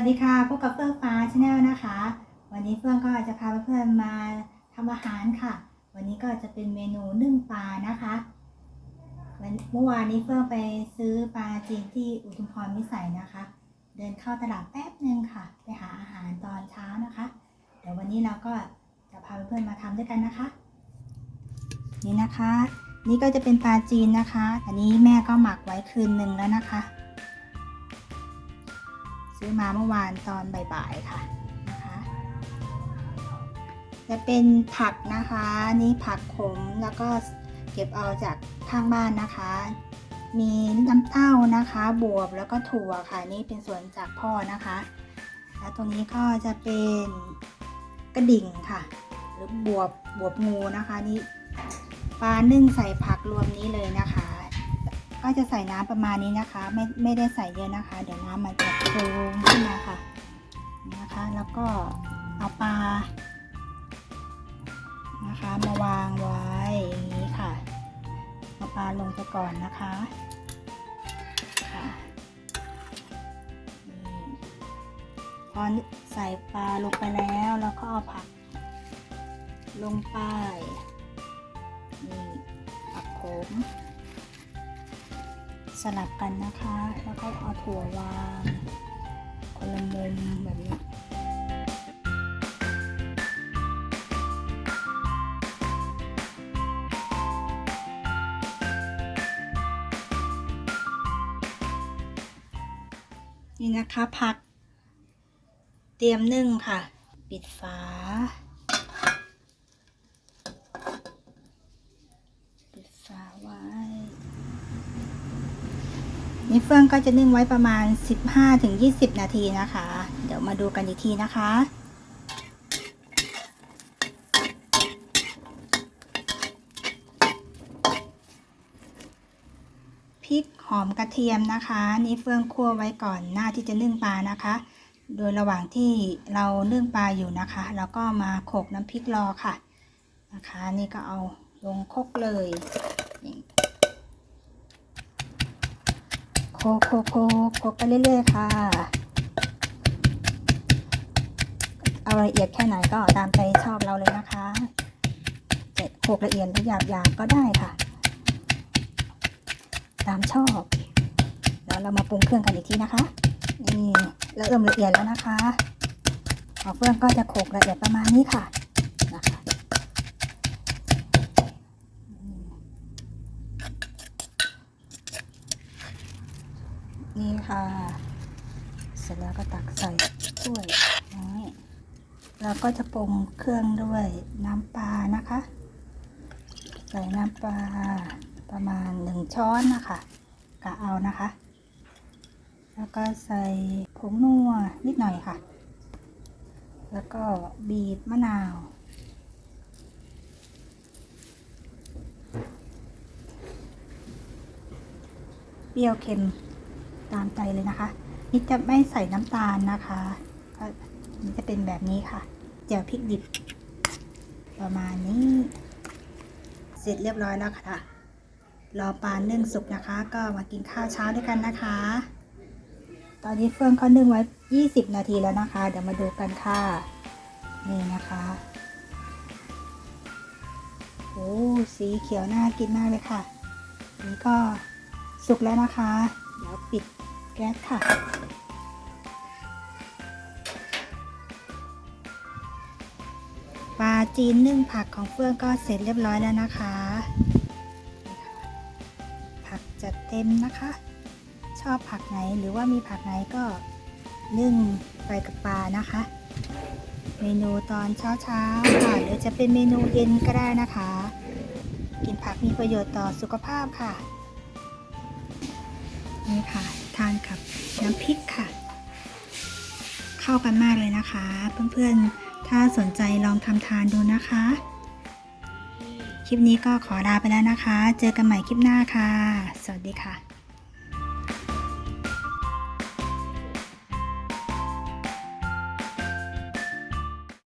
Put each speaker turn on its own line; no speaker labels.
วัสดีค่ะพบกับเฟื่องฟ้าชาแนลนะคะ วันนี้เฟื่องก็จะพาเพื่อนๆมาทำอาหารค่ะ วันนี้ก็จะเป็นเมนูนึ่งปลานะคะวันเมื่อวานนี้เฟื่องไปซื้อปลาจีนที่อุทุมพรมิสัยนะคะ เดินเข้าตลาดแป๊บหนึ่งค่ะ ไปหาอาหารตอนเช้านะคะ เดี๋ยววันนี้เราก็จะพาเพื่อนๆมาทำด้วยกันนะคะ นี่นะคะ นี่ก็จะเป็นปลาจีนนะคะ อันนี้แม่ก็หมักไว้คืนหนึ่งแล้วนะคะ ซื้อมาเมื่อวานตอนบ่ายๆค่ะนะคะ จะเป็นผักนะคะนี่ผักขมแล้วก็เก็บเอาจากข้างบ้านนะคะ มีน้ำเต้านะคะบวบแล้วก็ถั่วค่ะนี่เป็นส่วนจากพ่อนะคะ แล้วตรงนี้ก็จะเป็นกระดิ่งค่ะ หรือบวบบวบงูนะคะนี่ปลานึ่งใส่ผักรวมนี้เลยนะคะ ก็จะใส่น้ำประมาณนี้นะคะ ไม่ไม่ได้ใส่เยอะนะคะ เดี๋ยวน้ำมันจะโคลงขึ้นมาค่ะนะคะ แล้วก็เอาปลานะคะมาวางไว้อย่างนี้ค่ะเอาปลาลงไปก่อนนะคะค่ะนี่พอใส่ปลาลงไปแล้วแล้วก็เอาผักลงไปนี่ผักโขม สลับกันนะคะ แล้วก็เอาถั่ววางคนละมุมแบบนี้นี่นะคะผัก เตรียมนึ่งค่ะ ปิดฝา ปิดฝาไว้ นี่เฟื่องก็จะนึ่งไว้ประมาณ 15-20 นาทีนะคะ เดี๋ยวมาดูกันอีกทีนะคะพริกหอมกระเทียมนะคะ นี่เฟื่องคั่วไว้ก่อนหน้าที่จะนึ่งปลานะคะ โดยระหว่างที่เรานึ่งปลาอยู่นะคะเราก็มาโขกน้ำพริกรอค่ะนะคะ นี่ก็เอาลงคกเลยนี่ โคกโคกโคกโคกไปเรื่อยๆค่ะ เอาละเอียดแค่ไหนก็ตามใจชอบเราเลยนะคะเจะโขกละเอียดหรือหยาบหยาบๆก็ได้ค่ะ ตามชอบ แล้วเรามาปรุงเครื่องกันอีกทีนะคะ นี่เราเอิ่มละเอียดแล้วนะคะของเฟื่องก็จะโขกละเอียดประมาณนี้ค่ะ นี่ ค่ะ เสร็จแล้วก็ตักใส่ถ้วยนี้เราก็จะปรุงเครื่องด้วยน้ำปลานะคะ ใส่น้ำปลาประมาณหนึ่งช้อนนะคะกะเอานะคะ แล้วก็ใส่ผงนัวนิดหน่อยค่ะ แล้วก็บีบมะนาวเปรี้ยวเค็ม ตามใจเลยนะคะ นี่จะไม่ใส่น้ำตาลนะคะก็นี่จะเป็นแบบนี้ค่ะเจียวพริกดิบ ประมาณนี้ เสร็จเรียบร้อยแล้วค่ะ รอปลาเนึ่งสุกนะคะ ก็มากินข้าวเช้าด้วยกันนะคะ ตอนนี้เฟื่องเขานึ่งไว้ 20 นาทีแล้วนะคะ เดี๋ยวมาดูกันค่ะ นี่นะคะโอ้สีเขียวน่ากินมากเลยค่ะ นี่ก็สุกแล้วนะคะ เดี๋ยวปิดแก๊สค่ะ ปลาจีนนึ่งผักของเฟื่องก็เสร็จเรียบร้อยแล้วนะคะ ผักจัดเต็มนะคะ ชอบผักไหนหรือว่ามีผักไหนก็นึ่งไปกับปลานะคะ เมนูตอนเช้าๆค่ะหรือจะเป็นเมนูเย็นก็ได้นะคะ กินผักมีประโยชน์ต่อสุขภาพค่ะ นี่ค่ะ ทานกับน้ำพริกค่ะ เข้ากันมากเลยนะคะ เพื่อนๆ ถ้าสนใจลองทำทานดูนะคะ คลิปนี้ก็ขอลาไปแล้วนะคะ เจอกันใหม่คลิปหน้าค่ะ สวัสดีค่ะ